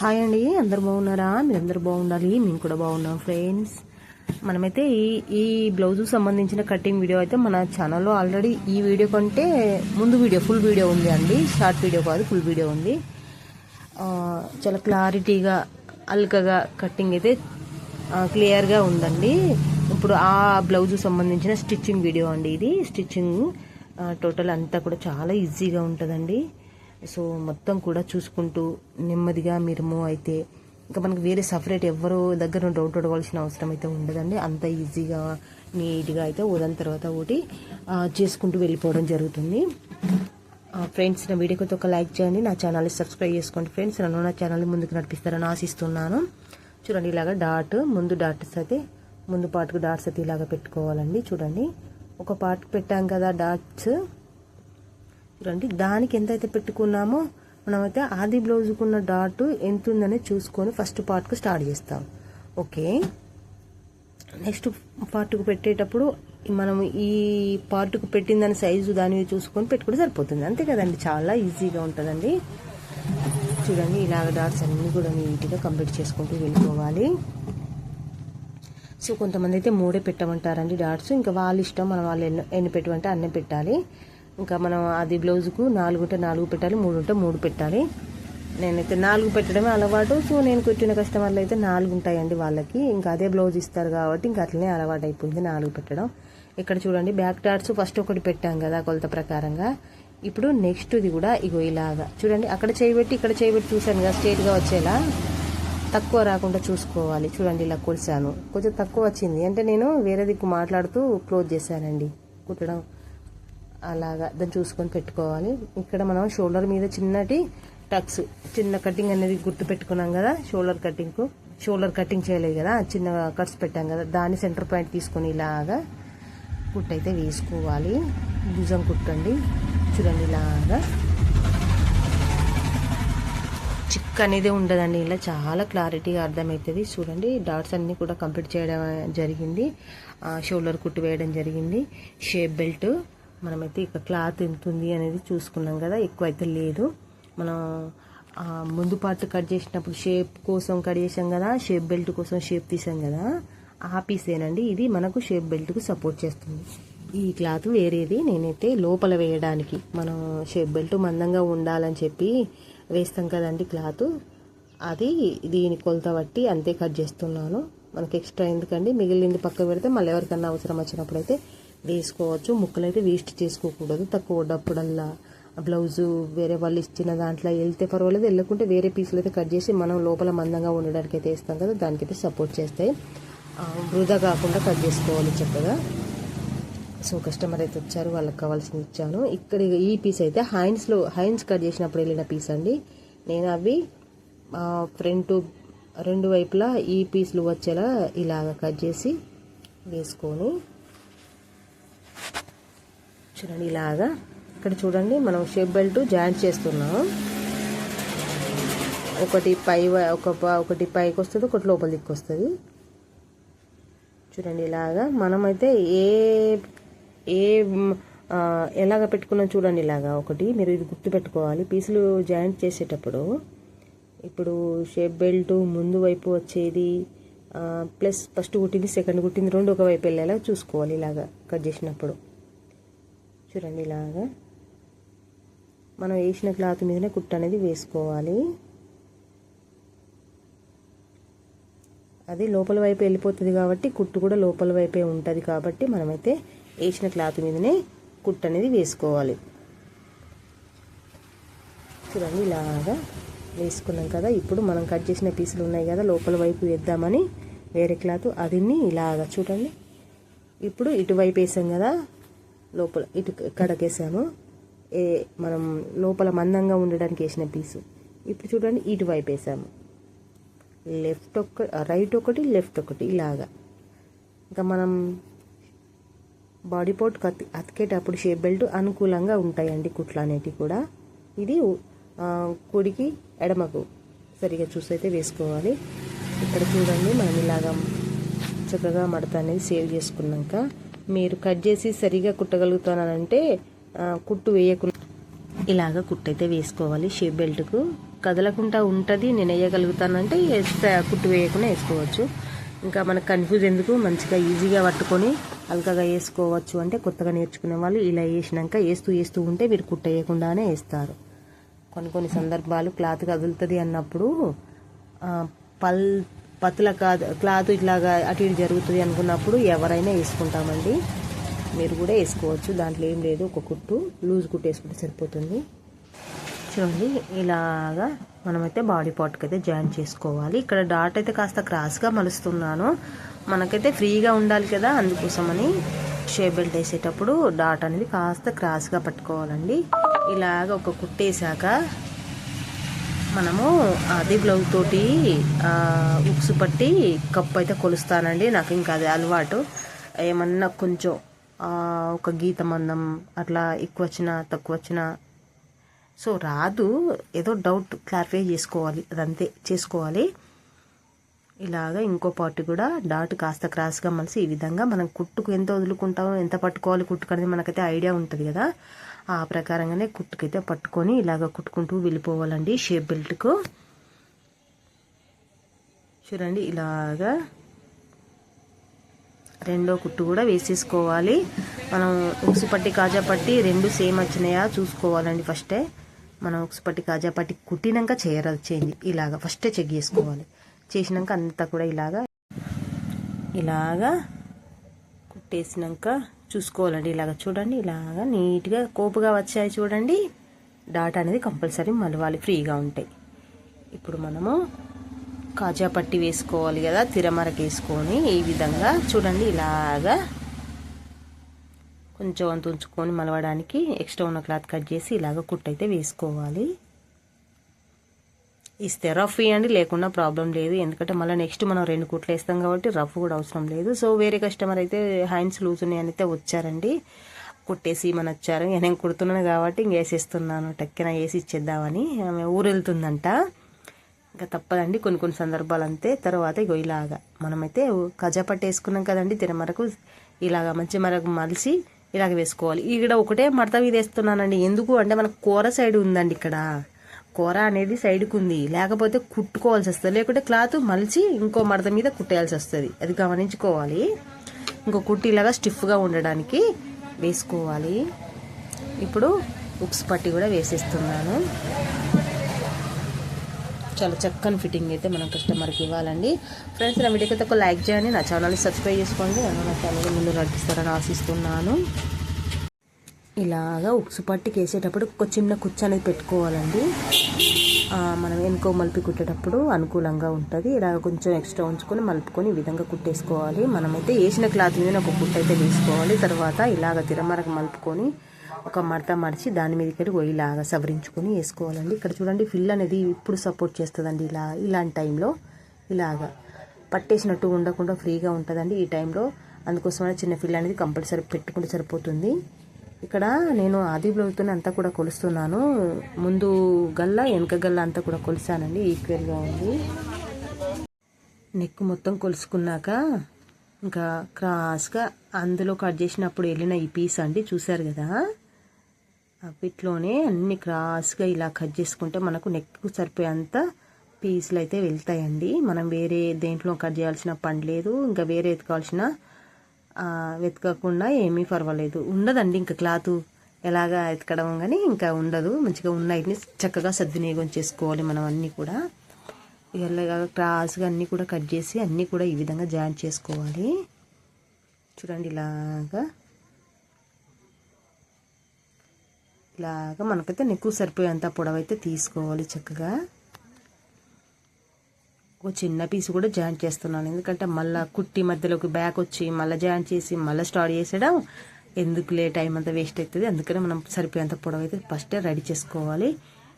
Hi అండి అందరు బాగున్నారా? మీరు అందరు బాగుండాలి మేము కూడా బాగున్నాం ఫ్రెండ్స్. మనమైతే ఈ ఈ బ్లౌజ్ సంబంధించిన కటింగ్ వీడియో అయితే మన ఛానల్లో ఆల్రెడీ ఈ వీడియో కంటే ముందు వీడియో ఫుల్ వీడియో ఉంది అండి. షార్ట్ వీడియో కాదు ఫుల్ వీడియో ఉంది. చాలా క్లారిటీగా అల్కగా కటింగ్ అయితే క్లియర్గా ఉందండి. ఇప్పుడు ఆ బ్లౌజ్ సంబంధించిన స్టిచ్చింగ్ వీడియో అండి ఇది. స్టిచ్చింగ్ టోటల్ అంతా కూడా చాలా ఈజీగా ఉంటుందండి. సో మొత్తం కూడా చూసుకుంటూ నెమ్మదిగా మీరు మూవ్ అయితే ఇంకా మనకి వేరే సపరేట్ ఎవరు దగ్గర డౌట్ అడవలసిన అవసరం అయితే ఉండదండి. అంత ఈజీగా నీట్గా అయితే ఉదయం తర్వాత ఒకటి చేసుకుంటూ వెళ్ళిపోవడం జరుగుతుంది. ఫ్రెండ్స్ నా వీడియోకి అయితే ఒక లైక్ చేయండి. నా ఛానల్ని సబ్స్క్రైబ్ చేసుకోండి. ఫ్రెండ్స్ నన్ను నా ఛానల్ని ముందుకు నడిపిస్తారని ఆశిస్తున్నాను. చూడండి ఇలాగ డాట్ ముందు డాట్స్ అయితే ముందు పాటుకు డాట్స్ అయితే ఇలాగ పెట్టుకోవాలండి. చూడండి ఒక పార్ట్ పెట్టాం కదా డాట్స్. చూడండి దానికి ఎంత అయితే పెట్టుకున్నామో మనమైతే ఆది బ్లౌజ్కున్న డాట్ ఎంత ఉందనే చూసుకొని ఫస్ట్ పార్ట్కు స్టార్ట్ చేస్తాం. ఓకే? నెక్స్ట్ పార్ట్కు పెట్టేటప్పుడు మనం ఈ పార్ట్కు పెట్టిన దాని సైజు దాని చూసుకొని పెట్టుకుంటే సరిపోతుంది. అంతే కదండి చాలా ఈజీగా ఉంటుందండి. చూడండి ఇలాగ డాట్స్ అన్నీ కూడా నీట్గా కంప్లీట్ చేసుకుంటూ వెళ్ళిపోవాలి. సో కొంతమంది అయితే మూడే పెట్టమంటారండి డాట్స్. ఇంకా వాళ్ళ ఇష్టం మనం వాళ్ళు ఎన్ని ఎన్ని పెట్టమంటే అన్నీ పెట్టాలి. ఇంకా మనం అది బ్లౌజ్కు నాలుగు ఉంటే నాలుగు పెట్టాలి మూడు ఉంటే మూడు పెట్టాలి. నేనైతే నాలుగు పెట్టడమే అలవాటు. సో నేను కుట్టిన కస్టమర్లు అయితే నాలుగు ఉంటాయండి వాళ్ళకి. ఇంకా అదే బ్లౌజ్ ఇస్తారు కాబట్టి ఇంకా అట్లనే అలవాటు అయిపోయింది నాలుగు పెట్టడం. ఇక్కడ చూడండి బ్యాక్ టార్ట్స్ ఫస్ట్ ఒకటి పెట్టాం కదా కొలత ప్రకారంగా. ఇప్పుడు నెక్స్ట్ ఇది కూడా ఇగో ఇలాగా. చూడండి అక్కడ చేయబెట్టి ఇక్కడ చేయబెట్టి చూశాను కదా స్ట్రేట్గా వచ్చేలా. తక్కువ రాకుండా చూసుకోవాలి. చూడండి ఇలా కొలిసాను. కొంచెం తక్కువ వచ్చింది. అంటే నేను వేరే దిక్కు మాట్లాడుతూ క్లోజ్ చేశానండి. కుట్టడం అలాగా దాన్ని చూసుకొని పెట్టుకోవాలి. ఇక్కడ మనం షోల్డర్ మీద చిన్నటి టక్స్ చిన్న కటింగ్ అనేది గుర్తు పెట్టుకున్నాం కదా షోల్డర్ కటింగ్కు. షోల్డర్ కటింగ్ చేయలేదు కదా చిన్న కట్స్ పెట్టాం కదా దాన్ని సెంటర్ పాయింట్ తీసుకొని ఇలాగా కుట్టు అయితే వేసుకోవాలి. భుజం కుట్టండి. చూడండి ఇలాగా. చిక్ అనేది ఉండదండి ఇలా చాలా క్లారిటీగా అర్థమవుతుంది. చూడండి డాట్స్ అన్నీ కూడా కంప్లీట్ చేయడం జరిగింది. ఆ, షోల్డర్ కుట్టు వేయడం జరిగింది. Shape belt. మనమైతే ఇక క్లాత్ ఎంత ఉంది అనేది చూసుకున్నాం కదా ఎక్కువ అయితే లేదు. మనం ముందు పార్ట్ కట్ చేసినప్పుడు షేప్ కోసం కట్ చేసాం కదా షేప్ బెల్ట్ కోసం షేప్ తీసాం కదా ఆ పీసేనండి ఇది మనకు షేప్ బెల్ట్కు సపోర్ట్ చేస్తుంది. ఈ క్లాత్ వేరేది నేనైతే లోపల వేయడానికి. మనం షేప్ బెల్ట్ మందంగా ఉండాలని చెప్పి వేస్తాం కదండి క్లాత్. అది దీని కొలత బట్టి అంతే కట్ చేస్తున్నాను. మనకి ఎక్స్ట్రా ఎందుకండి? మిగిలింది పక్క పెడితే మళ్ళీ ఎవరికన్నా అవసరం వచ్చినప్పుడు అయితే వేసుకోవచ్చు. ముక్కలు అయితే వేస్ట్ చేసుకోకూడదు. తక్కువ ఉన్నప్పుడల్లా బ్లౌజు వేరే వాళ్ళు ఇచ్చిన దాంట్లో వెళ్తే పర్వాలేదు. వెళ్ళకుంటే వేరే పీసులు అయితే కట్ చేసి మనం లోపల మందంగా ఉండడానికి అయితే వేస్తాం కదా దానికైతే సపోర్ట్ చేస్తాయి. వృధా కాకుండా కట్ చేసుకోవాలి చక్కగా. సో కస్టమర్ అయితే వచ్చారు వాళ్ళకి కావాల్సింది ఇచ్చాను. ఇక్కడ ఈ పీస్ అయితే హైన్స్లో హైన్స్ కట్ చేసినప్పుడు వెళ్ళిన పీస్ అండి. నేను అవి ఫ్రంట్ రెండు వైపులా ఈ పీసులు వచ్చేలా ఇలాగ కట్ చేసి వేసుకొని చూడండి ఇలాగా. ఇక్కడ చూడండి మనం షేప్ బెల్ట్ జాయింట్ చేస్తున్నాం. ఒకటి పై ఒక ఒకటి పైకి వస్తుంది ఒకటి లోపల దిక్కు వస్తుంది. చూడండి ఇలాగా. మనమైతే ఏ ఏ ఎలాగ పెట్టుకున్నాం చూడండి ఇలాగా. ఒకటి మీరు ఇది గుర్తు పెట్టుకోవాలి పీసులు జాయింట్ చేసేటప్పుడు ఇప్పుడు షేప్ బెల్ట్ ముందు వైపు వచ్చేది ప్లస్ ఫస్ట్ కుట్టింది సెకండ్ కుట్టింది రెండు ఒక వైపు వెళ్ళేలా చూసుకోవాలి ఇలాగా కట్ చేసినప్పుడు. చూడండి ఇలాగా. మనం వేసిన క్లాత్ మీదనే కుట్టు అనేది వేసుకోవాలి. అది లోపల వైపు వెళ్ళిపోతుంది కాబట్టి కుట్టు కూడా లోపల వైపే ఉంటుంది కాబట్టి మనమైతే వేసిన క్లాత్ మీదనే కుట్టు అనేది వేసుకోవాలి. చూడండి ఇలాగా వేసుకున్నాం కదా. ఇప్పుడు మనం కట్ చేసిన పీసులు ఉన్నాయి కదా లోపల వైపు వేద్దామని వేరే క్లాత్. అదిని ఇలాగా చూడండి. ఇప్పుడు ఇటువైపు వేసాం కదా. లోపల ఇటు కడకేసాము. ఏ మనం లోపల మందంగా ఉండడానికి వేసిన పీసు. ఇప్పుడు చూడండి ఇటువైపు వేసాము. లెఫ్ట్ ఒక్క రైట్ ఒకటి లెఫ్ట్ ఒకటి ఇలాగా. ఇంకా మనం బాడీ పోట్ కత్తి అతికేటప్పుడు షేప్ బెల్ట్ అనుకూలంగా ఉంటాయండి కుట్లు అనేటివి కూడా. ఇది కుడికి ఎడమకు సరిగా చూసైతే వేసుకోవాలి. ఇక్కడ చూడండి మనం ఇలాగా చక్కగా మడత అనేది సేవ్ చేసుకున్నాక మీరు కట్ చేసి సరిగా కుట్టగలుగుతానంటే కుట్టు వేయకుండా ఇలాగ కుట్టు అయితే వేసుకోవాలి షేప్ బెల్ట్కు. కదలకుండా ఉంటుంది నేను వేయగలుగుతానంటే వేస్తే కుట్టు వేయకుండా వేసుకోవచ్చు. ఇంకా మనకు కన్ఫ్యూజ్ ఎందుకు? మంచిగా ఈజీగా పట్టుకొని అల్కగా వేసుకోవచ్చు అంటే కొత్తగా నేర్చుకునే వాళ్ళు ఇలా వేసినాక వేస్తూ వేస్తూ ఉంటే మీరు కుట్ట వేయకుండానే వేస్తారు. కొన్ని కొన్ని సందర్భాలు క్లాత్ కదులుతుంది అన్నప్పుడు పల్ పత్తుల కాదు క్లాత్ ఇట్లాగా అటు ఇటు జరుగుతుంది అనుకున్నప్పుడు ఎవరైనా వేసుకుంటామండి. మీరు కూడా వేసుకోవచ్చు దాంట్లో ఏం లేదు ఒక కుట్టు లూజ్ కుట్టు వేసుకుంటే సరిపోతుంది. చూడండి ఇలాగా మనమైతే బాడీ పార్ట్కి అయితే జాయిన్ చేసుకోవాలి. ఇక్కడ డాట్ అయితే కాస్త క్రాస్గా మలుస్తున్నాను. మనకైతే ఫ్రీగా ఉండాలి కదా అందుకోసమని షేప్ బెల్ట్ వేసేటప్పుడు డాట్ అనేది కాస్త క్రాస్గా పట్టుకోవాలండి. ఇలాగ ఒక కుట్టేశాక మనము అదే బ్లౌజ్ తోటి ఉక్స్ పట్టి కప్పు అయితే కొలుస్తానండి. నాకు ఇంకా అది అలవాటు. ఏమన్నా కొంచెం ఒక గీత మందం అట్లా ఎక్కువ వచ్చినా తక్కువ వచ్చినా సో రాదు. ఏదో డౌట్ క్లారిఫై చేసుకోవాలి. అదంతే చేసుకోవాలి. ఇలాగా ఇంకో పార్ట్ కూడా డాట్ కాస్త క్రాస్గా మలిసి ఈ విధంగా మనం కుట్టుకు ఎంత వదులుకుంటామో ఎంత పట్టుకోవాలి కుట్టుకు అనేది మనకైతే ఐడియా ఉంటుంది కదా. ఆ ప్రకారంగానే కుట్టుకైతే పట్టుకొని ఇలాగ కుట్టుకుంటూ వెళ్ళిపోవాలండి షేప్ బెల్ట్కు. చూడండి ఇలాగా రెండో కుట్టు కూడా వేసేసుకోవాలి. మనం ఉక్సు పట్టి కాజా పట్టి రెండు సేమ్ వచ్చినాయా చూసుకోవాలండి ఫస్టే. మనం ఉక్సు పట్టి కాజా పట్టి కుట్టినాక చేయరాదు చేంజ్ ఇలాగా ఫస్టే చెక్ చేసుకోవాలి. చేసినాక అంతా కూడా ఇలాగా ఇలాగా కుట్టేసినాక చూసుకోవాలండి. ఇలాగ చూడండి ఇలాగా నీట్గా కోపుగా వచ్చాయి చూడండి. డాట్ అనేది కంపల్సరీ మలవాలి ఫ్రీగా ఉంటాయి. ఇప్పుడు మనము కాజా పట్టి వేసుకోవాలి కదా తిరమరకు వేసుకొని ఈ విధంగా చూడండి ఇలాగా కొంచెం అంత ఉంచుకొని మలవడానికి ఎక్స్ట్రా ఉన్న క్లాత్ కట్ చేసి ఇలాగ కుట్టయితే వేసుకోవాలి. ఇస్తే రఫ్ ఇవ్వండి లేకుండా ప్రాబ్లం లేదు. ఎందుకంటే మళ్ళీ నెక్స్ట్ మనం రెండు కుట్లు వేస్తాం కాబట్టి రఫ్ కూడా అవసరం లేదు. సో వేరే కస్టమర్ అయితే హ్యాండ్స్ లూజ్ ఉన్నాయని అయితే వచ్చారండి. కుట్టేసి మన వచ్చారు. నేను కుడుతున్నాను కాబట్టి ఇంక వేసేస్తున్నాను. టక్కిన వేసి ఇచ్చేద్దామని. ఆమె ఊరు వెళ్తుందంట. ఇంకా తప్పదండి. కొన్ని కొన్ని సందర్భాలు అంతే. తర్వాత ఇగో ఇలాగా మనమైతే కజా పట్టు వేసుకున్నాం కదండి. తినమరకు ఇలాగా మంచి మరకు మలిసి ఇలాగ వేసుకోవాలి. ఇక్కడ ఒకటే మడత మీద వేస్తున్నానండి. ఎందుకు? అంటే మనకు కూర సైడ్ ఉందండి ఇక్కడ. కూర అనేది సైడ్కి ఉంది లేకపోతే కుట్టుకోవాల్సి వస్తుంది లేకుంటే క్లాత్ మలిచి ఇంకో మడత మీద కుట్టేయాల్సి వస్తుంది అది గమనించుకోవాలి. ఇంకో కుట్టి ఇలాగా స్టిఫ్గా ఉండడానికి వేసుకోవాలి. ఇప్పుడు ఉప్స్ పట్టి కూడా వేసేస్తున్నాను. చాలా చక్కని ఫిట్టింగ్ అయితే మనం కస్టమర్కి ఇవ్వాలండి. ఫ్రెండ్స్ నా వీడియోకి అయితే ఒక లైక్ చేయండి. నా ఛానల్ని సబ్స్క్రైబ్ చేసుకోండి. నా ఛానల్ ముందు నడిపిస్తారని ఆశిస్తున్నాను. ఇలాగా ఉక్సు పట్టికి వేసేటప్పుడు ఒక చిన్న కుచ్చు అనేది పెట్టుకోవాలండి. మనం వెనుకో మలిపి కుట్టేటప్పుడు అనుకూలంగా ఉంటుంది. ఇలా కొంచెం ఎక్స్ట్రా ఉంచుకొని మలుపుకొని ఈ విధంగా కుట్టేసుకోవాలి. మనమైతే వేసిన క్లాత్ మీద ఒక కుట్టు అయితే వేసుకోవాలి. తర్వాత ఇలాగ తిరమరకు మలుపుకొని ఒక మడత మడిచి దాని మీదకి పోయి ఇలాగ సవరించుకొని వేసుకోవాలండి. ఇక్కడ చూడండి ఫిల్ అనేది ఇప్పుడు సపోర్ట్ చేస్తుందండి. ఇలా ఇలాంటి టైంలో ఇలాగా పట్టేసినట్టు ఉండకుండా ఫ్రీగా ఉంటుందండి ఈ టైంలో. అందుకోసమనే చిన్న ఫిల్ అనేది కంపల్సరీ పెట్టుకుంటే సరిపోతుంది. ఇక్కడ నేను ఆది బ్లౌజ్తోనే అంతా కూడా కొలుస్తున్నాను. ముందు గల్ల వెనక గల్ల అంతా కూడా కొలిసానండి. ఈక్వల్గా ఉంది. నెక్ మొత్తం కొలుసుకున్నాక ఇంకా క్రాస్గా అందులో కట్ చేసినప్పుడు వెళ్ళిన ఈ పీస్ అండి. చూశారు కదా? ఆ అన్ని క్రాస్గా ఇలా కట్ చేసుకుంటే మనకు నెక్కు సరిపోయేంత పీసులు అయితే వెళ్తాయండి. మనం వేరే దేంట్లో కట్ చేయాల్సిన పని లేదు. ఇంకా వేరే ఎత్తుకోవాల్సిన వెతకకుండా ఏమీ పర్వాలేదు. ఉండదండి ఇంకా క్లాత్. ఎలాగా ఎతకడం కానీ ఇంకా ఉండదు. మంచిగా ఉన్నాయి చక్కగా సద్వినియోగం చేసుకోవాలి మనం అన్నీ కూడా. ఇలాగా క్రాస్గా అన్నీ కూడా కట్ చేసి అన్నీ కూడా ఈ విధంగా జాయిన్ చేసుకోవాలి. చూడండి ఇలాగా. ఇలాగా మనకైతే నెక్కు సరిపోయేంత పొడవైతే తీసుకోవాలి చక్కగా. ఒక చిన్న పీస్ కూడా జాయింట్ చేస్తున్నాను. ఎందుకంటే మళ్ళీ కుట్టి మధ్యలోకి బ్యాక్ వచ్చి మళ్ళీ జాయింట్ చేసి మళ్ళీ స్టార్ట్ చేసేయడం ఎందుకులే టైం అంతా వేస్ట్ అవుతుంది. అందుకనే మనం సరిపోయేంత పొడవు అయితే ఫస్టే రెడీ చేసుకోవాలి.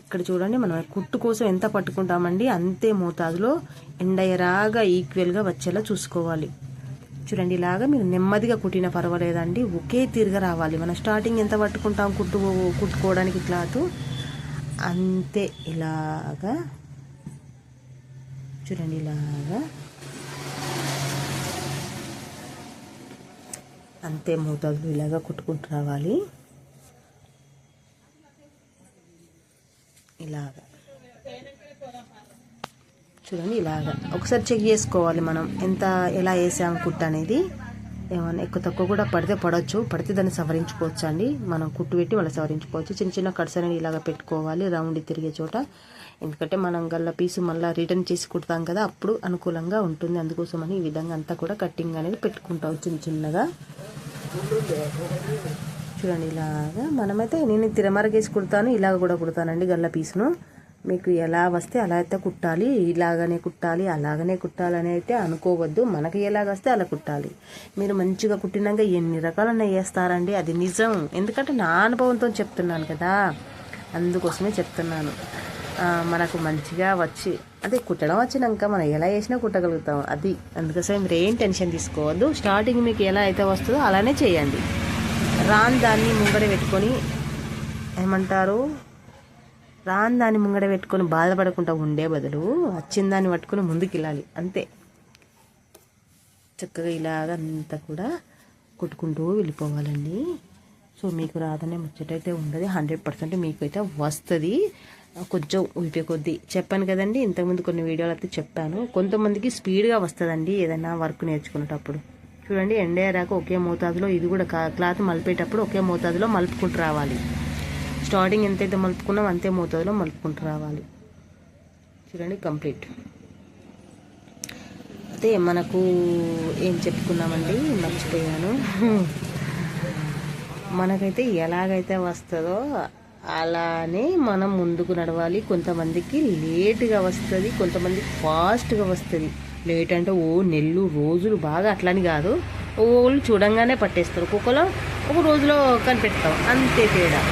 ఇక్కడ చూడండి మనం కుట్టు కోసం ఎంత పట్టుకుంటామండి? అంతే మోతాదులో ఎండయ్యరాగా ఈక్వల్గా వచ్చేలా చూసుకోవాలి. చూడండి ఇలాగా మీరు నెమ్మదిగా కుట్టినా పర్వాలేదండి. ఒకే తీరుగా రావాలి. మనం స్టార్టింగ్ ఎంత పట్టుకుంటాం కుట్టు కుట్టుకోవడానికి క్లాత్? అంతే ఇలాగా చూడండి ఇలాగా. అంతే మూతలు ఇలాగా కుట్టుకుంటూ రావాలి. ఇలాగా. చూడండి ఇలాగా. ఒకసారి చెక్ చేసుకోవాలి మనం ఎంత ఎలా వేసాము కుట్ట అనేది. ఏమన్నా ఎక్కువ తక్కువ కూడా పడితే పడవచ్చు పడితే దాన్ని సవరించుకోవచ్చు అండి మనం కుట్టు పెట్టి మళ్ళీ సవరించుకోవచ్చు. చిన్న చిన్న కట్స్ అనేది ఇలాగ పెట్టుకోవాలి రౌండ్ తిరిగే చోట. ఎందుకంటే మనం గల్ల పీసు మళ్ళీ రిటర్న్ చేసి కుడతాం కదా అప్పుడు అనుకూలంగా ఉంటుంది. అందుకోసమని ఈ విధంగా అంతా కూడా కట్టింగ్ అనేది పెట్టుకుంటాం చిన్న చిన్నగా. చూడండి ఇలాగా మనమైతే నేను తిరమరగేసి కుడతాను. ఇలాగ కూడా కుడతానండి గల్ల పీసును. మీకు ఎలా వస్తే అలా అయితే కుట్టాలి ఇలాగనే కుట్టాలి అలాగనే కుట్టాలని అయితే అనుకోవద్దు. మనకి ఎలాగ వస్తే అలా కుట్టాలి. మీరు మంచిగా కుట్టినాక ఎన్ని రకాల వేస్తారండి? అది నిజం. ఎందుకంటే నా అనుభవంతో చెప్తున్నాను కదా. అందుకోసమే చెప్తున్నాను. మనకు మంచిగా వచ్చి అదే కుట్టడం వచ్చినాక మనం ఎలా వేసినా కుట్టగలుగుతాం. అది అందుకోసం మీరు ఏం టెన్షన్ తీసుకోవద్దు. స్టార్టింగ్ మీకు ఎలా అయితే వస్తుందో అలానే చేయండి. రాని దాన్ని ముంగడ పెట్టుకొని ఏమంటారు? రాని దాన్ని ముంగడ పెట్టుకొని బాధపడకుండా ఉండే బదులు వచ్చిన దాన్ని పట్టుకొని ముందుకు వెళ్ళాలి అంతే. చక్కగా ఇలాగ అంతా కూడా కొట్టుకుంటూ వెళ్ళిపోవాలండి. సో మీకు రాదనే ముచ్చటైతే ఉండదు. హండ్రెడ్ పర్సెంట్ మీకైతే వస్తుంది. కొంచెం ఊపే కొద్దీ చెప్పాను కదండి ఇంతకుముందు కొన్ని వీడియోలు అయితే చెప్పాను. కొంతమందికి స్పీడ్గా వస్తుందండి ఏదైనా వర్క్ నేర్చుకునేటప్పుడు. చూడండి ఎండేరాక ఒకే మోతాదులో ఇది కూడా క్లాత్ మలిపేటప్పుడు ఒకే మోతాదులో మలుపుకుంటూ రావాలి. స్టార్టింగ్ ఎంతైతే మలుపుకున్నాం అంతే మోతాదులో మలుపుకుంటూ రావాలి. చూడండి కంప్లీట్. అయితే మనకు ఏం చెప్పుకున్నామండి? మర్చిపోయాను. మనకైతే ఎలాగైతే వస్తుందో అలానే మనం ముందుకు నడవాలి. కొంతమందికి లేటుగా వస్తుంది కొంతమందికి ఫాస్ట్గా వస్తుంది. లేట్ అంటే ఓ నెల్లు రోజులు బాగా అట్లని కాదు. ఓళ్ళు చూడంగానే పట్టేస్తారు. ఒక్కొక్కలో ఒక రోజులో కనిపెడతాం. అంతే తేడా.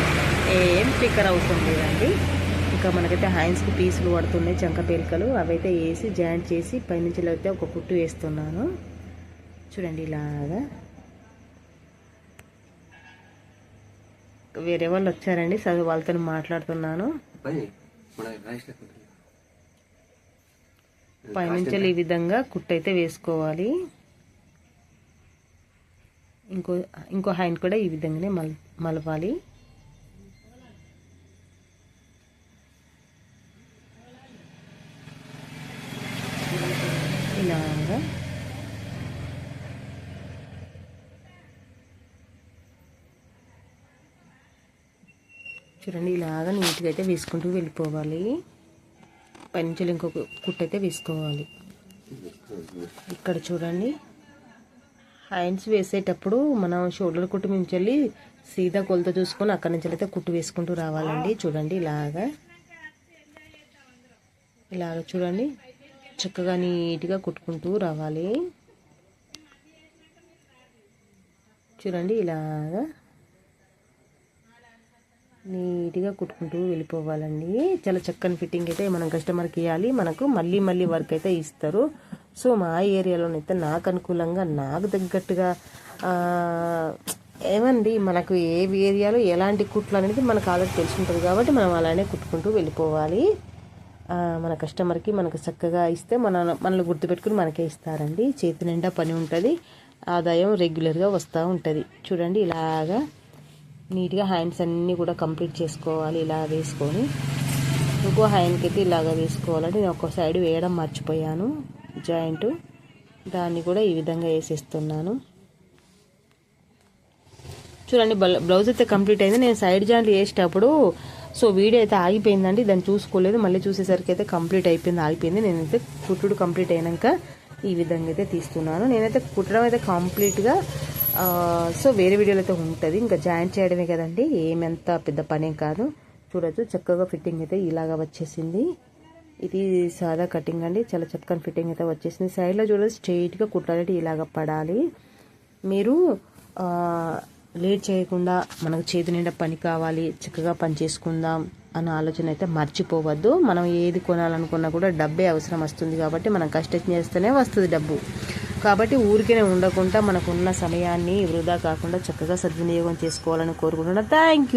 ఏం పిక్కర్ అవసరం లేదండి. ఇంకా మనకైతే హ్యాండ్స్కి పీసులు పడుతున్నాయి చంక పేలికలు. అవైతే వేసి జాయింట్ చేసి పైనుంచి అయితే ఒక కుట్టు వేస్తున్నాను. చూడండి ఇలాగా. వేరే వాళ్ళు వచ్చారండి చదువు వాళ్ళతో మాట్లాడుతున్నాను. పైనుంచి ఈ విధంగా కుట్టు అయితే వేసుకోవాలి. ఇంకో ఇంకో హ్యాండ్ కూడా ఈ విధంగానే మల్ మలపాలి ఇలాగా చూడండి ఇలాగా నీట్గా అయితే వేసుకుంటూ వెళ్ళిపోవాలి. పైనుంచి ఇంకొక కుట్ట అయితే వేసుకోవాలి. ఇక్కడ చూడండి. హ్యాండ్స్ వేసేటప్పుడు మనం షోల్డర్ కుట్టు నుంచి వెళ్ళి సీదా కొలత చూసుకొని అక్కడి నుంచి అయితే కుట్టు వేసుకుంటూ రావాలండి. చూడండి ఇలాగా. ఇలాగ చూడండి. చక్కగా నీట్గా కుట్టుకుంటూ రావాలి. చూడండి ఇలాగా. నీట్గా కుట్టుకుంటూ వెళ్ళిపోవాలండి. చాలా చక్కని ఫిట్టింగ్ అయితే మనం కస్టమర్కి ఇవ్వాలి. మనకు మళ్ళీ మళ్ళీ వర్క్ అయితే ఇస్తారు. సో మా ఏరియాలోనైతే నాకు అనుకూలంగా నాకు తగ్గట్టుగా ఏమండి మనకు ఏ ఏరియాలో ఎలాంటి కుట్లు అనేది మనకు ఆల్రెడీ తెలిసి ఉంటుంది కాబట్టి మనం అలానే కుట్టుకుంటూ వెళ్ళిపోవాలి. మన కస్టమర్కి మనకు చక్కగా ఇస్తే మన మనల్ని గుర్తుపెట్టుకుని మనకే ఇస్తారండి. చేతి నిండా పని ఉంటుంది. ఆదాయం రెగ్యులర్గా వస్తూ ఉంటుంది. చూడండి ఇలాగా నీట్గా హ్యాండ్స్ అన్నీ కూడా కంప్లీట్ చేసుకోవాలి ఇలా వేసుకొని. ఇంకో హ్యాండ్కి అయితే ఇలాగ వేసుకోవాలంటే నేను ఒక సైడ్ వేయడం మర్చిపోయాను. జాయింట్ దాన్ని కూడా ఈ విధంగా వేసేస్తున్నాను. చూడండి బ్లౌజ్ అయితే కంప్లీట్ అయింది. నేను సైడ్ జాయింట్ వేసేటప్పుడు సో వీడియో అయితే ఆగిపోయిందండి. దాన్ని చూసుకోలేదు. మళ్ళీ చూసేసరికి అయితే కంప్లీట్ అయిపోయింది ఆగిపోయింది. నేనైతే కుట్టుడు కంప్లీట్ అయినాక ఈ విధంగా అయితే తీస్తున్నాను. నేనైతే కుట్టడం అయితే కంప్లీట్గా సో వేరే వీడియోలో అయితే ఉంటుంది. ఇంకా జాయింట్ చేయడమే కదండి. ఏమంత పెద్ద పనేం కాదు. చూడొచ్చు. చక్కగా ఫిట్టింగ్ అయితే ఇలాగా వచ్చేసింది. ఇది సాదా కటింగ్ అండి. చాలా చక్కని ఫిట్టింగ్ అయితే వచ్చేసింది. సైడ్లో చూడదు స్ట్రైట్గా కుట్టాలంటే ఇలాగ పడాలి. మీరు లేట్ చేయకుండా మనకు చేతి నిండా పని కావాలి. చక్కగా పని చేసుకుందాం. అన్న ఆలోచన అయితే మర్చిపోవద్దు. మనం ఏది కొనాలనుకున్నా కూడా డబ్బే అవసరం వస్తుంది కాబట్టి మనం కష్టం చేస్తేనే వస్తుంది డబ్బు. కాబట్టి ఊరికేనే ఉండకుండా మనకున్న సమయాన్ని వృధా కాకుండా చక్కగా సద్వినియోగం చేసుకోవాలని కోరుకుంటున్నాను థ్యాంక్ యూ